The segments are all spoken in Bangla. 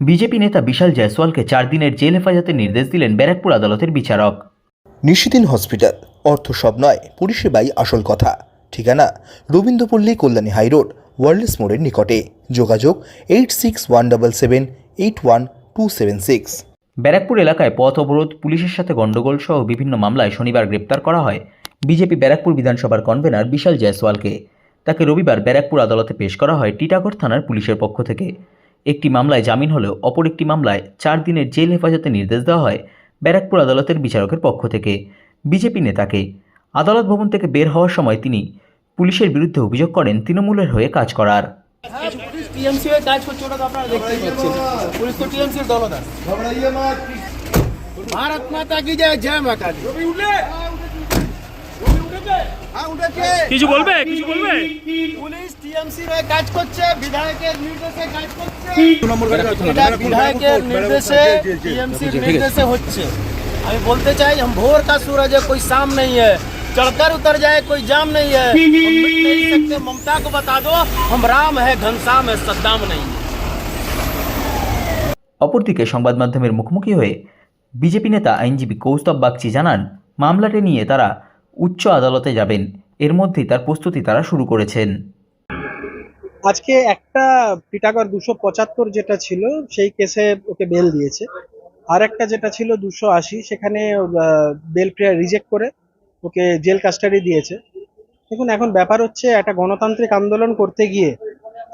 বিজেপি নেতা বিশাল জয়সওয়ালকে চার দিনের জেল হেফাজতের নির্দেশ দিলেন ব্যারাকপুর আদালতের বিচারক। নিশিদিন হসপিটাল অর্থ সব নয় পরিষেবাই আসল কথা। ঠিকানা রবীন্দ্রপল্লী কল্যাণী হাইরোড ওয়ার্ল্ডস মোড়ের নিকটে। যোগাযোগ eight six one double seven eight one two seven six. Barrackpore এলাকায় পথ অবরোধ পুলিশের সাথে গণ্ডগোল সহ বিভিন্ন মামলায় শনিবার গ্রেপ্তার করা হয় বিজেপি ব্যারাকপুর বিধানসভার কনভেনার বিশাল জয়সওয়ালকে। তাকে রবিবার ব্যারাকপুর আদালতে পেশ করা হয় টিটাগড় থানার পুলিশের পক্ষ থেকে। একটি মামলায় জামিন হলেও অপর একটি মামলায় চার দিনের জেল হেফাজতে নির্দেশ দেওয়া হয় ব্যারাকপুর আদালতের বিচারকের পক্ষ থেকে। বিজেপি নেতাকে আদালত ভবন থেকে বের হওয়ার সময় তিনি পুলিশের বিরুদ্ধে অভিযোগ করেন তৃণমূলের হয়ে কাজ করার। হ্যাঁ টিএমসি হয়ে কাজ করছে ওটা তো আপনারা দেখতেই পাচ্ছেন। পুলিশ তো টিএমসির দলদার। ভারত মাতা কি জয় জয় মাতা কিছু বলবে কিছু বলবে পুলিশ টিএমসি হয়ে কাজ করছে বিধায়কের নির্দেশে কাজ করছে এটা বিধায়কের নির্দেশে টিএমসির নির্দেশে হচ্ছে আমি বলতে চাই हम भोर का सूरज है कोई शाम नहीं है चढ़कर उतर जाए कोई जाम नहीं है हम मिट नहीं सकते ममता को बता दो हम राम है घनश्याम है सद्दाम नहीं है অপরদিকে সংবাদ মাধ্যমের মুখোমুখি হয়ে বিজেপি নেতা আইনজীবী কৌস্তব বাগচি জানান মামলাটি নিয়ে তারা উচ্চ আদালতে যাবেন। এর মধ্যেই তার প্রস্তুতি তারা শুরু করেছেন। আজকে একটা টিটাগড় দুশো পঁচাত্তর যেটা ছিল, সেই কেসে ওকে বেল দিয়েছে। আর একটা যেটা ছিল দুশো আশি, সেখানে বেল প্রেয়ার রিজেক্ট করে ওকে জেল কাস্টাডি দিয়েছে। দেখুন, এখন ব্যাপার হচ্ছে, একটা গণতান্ত্রিক আন্দোলন করতে গিয়ে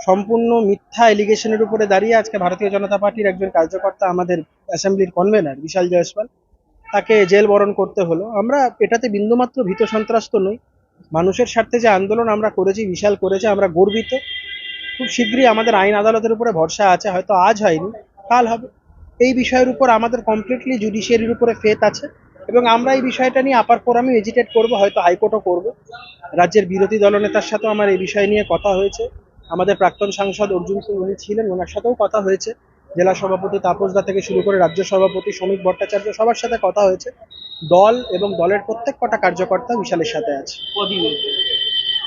সম্পূর্ণ মিথ্যা এলিগেশনের উপরে দাঁড়িয়ে আজকে ভারতীয় জনতা পার্টির একজন কার্যকর্তা আমাদের অ্যাসেম্বলির কনভেনার বিশাল জয়সওয়াল তাকে জেল বরণ করতে হলো। আমরা এটাতে বিন্দুমাত্র ভীত সন্ত্রস্ত নই। মানুষের স্বার্থে যে আন্দোলন আমরা করেছি, বিশাল করেছে, আমরা গর্বিত। খুব শীঘ্রই আমাদের আইন আদালতের উপরে ভরসা আছে, হয়তো আজ হয়নি, কাল হবে। এই বিষয়ের উপর আমাদের কমপ্লিটলি জুডিশিয়ারির উপরে ফেত আছে এবং আমরা এই বিষয়টা নিয়ে আপার ফোরামে এজিটেট করব, হয়তো হাইকোর্টও করব। রাজ্যের বিরোধী দলনেতার সাথেও আমার এই বিষয় নিয়ে কথা হয়েছে। আমাদের প্রাক্তন সাংসদ অর্জুন সিং, উনি ছিলেন, ওনার সাথেও কথা হয়েছে। জেলা সভাপতি তাপসদা থেকে শুরু করে রাজ্য সভাপতি শ্রমিক ভট্টাচার্য সবার সাথে কথা হয়েছে। দল এবং দলের প্রত্যেক কটা কার্যকর্তা বিশালের সাথে আছে।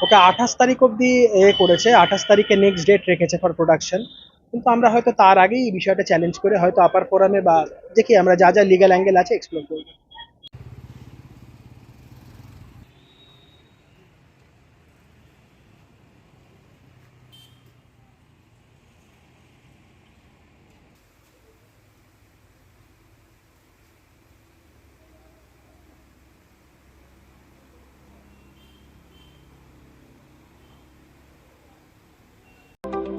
ওকে আঠাশ তারিখ অব্দি এ করেছে, আঠাশ তারিখে নেক্সট ডেট রেখেছে ফর প্রোডাকশন কিন্তু আমরা হয়তো তার আগেই এই বিষয়টা চ্যালেঞ্জ করে হয়তো আপার ফোরামে বা দেখি আমরা যা যা লিগাল অ্যাঙ্গেল আছে এক্সপ্লোর করব।